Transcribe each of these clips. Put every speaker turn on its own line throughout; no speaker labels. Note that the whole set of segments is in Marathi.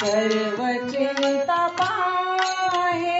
सर्व चिंता पाहे.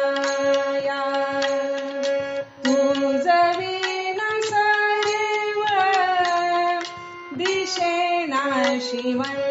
喜欢。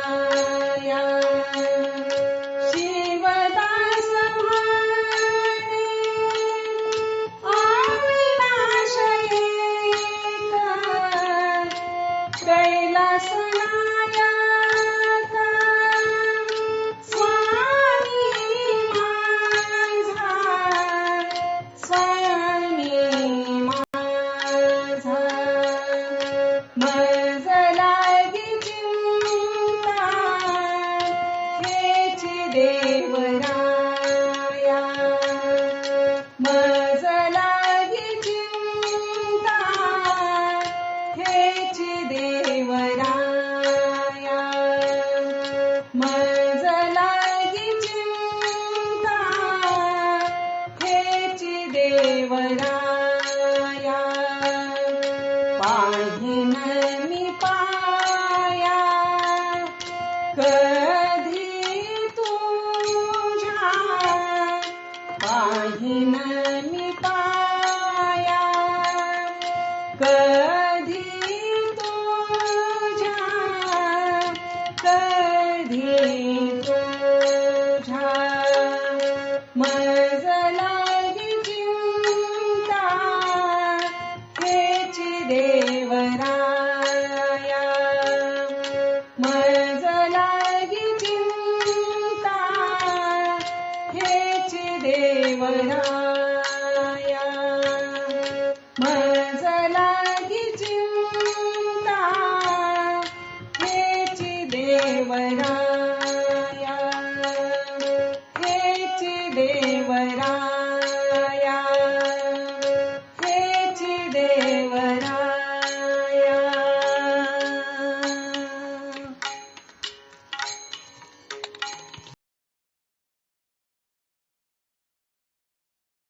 मजला दिची देव Good. देवराया मजला चिंता हेची देवराया.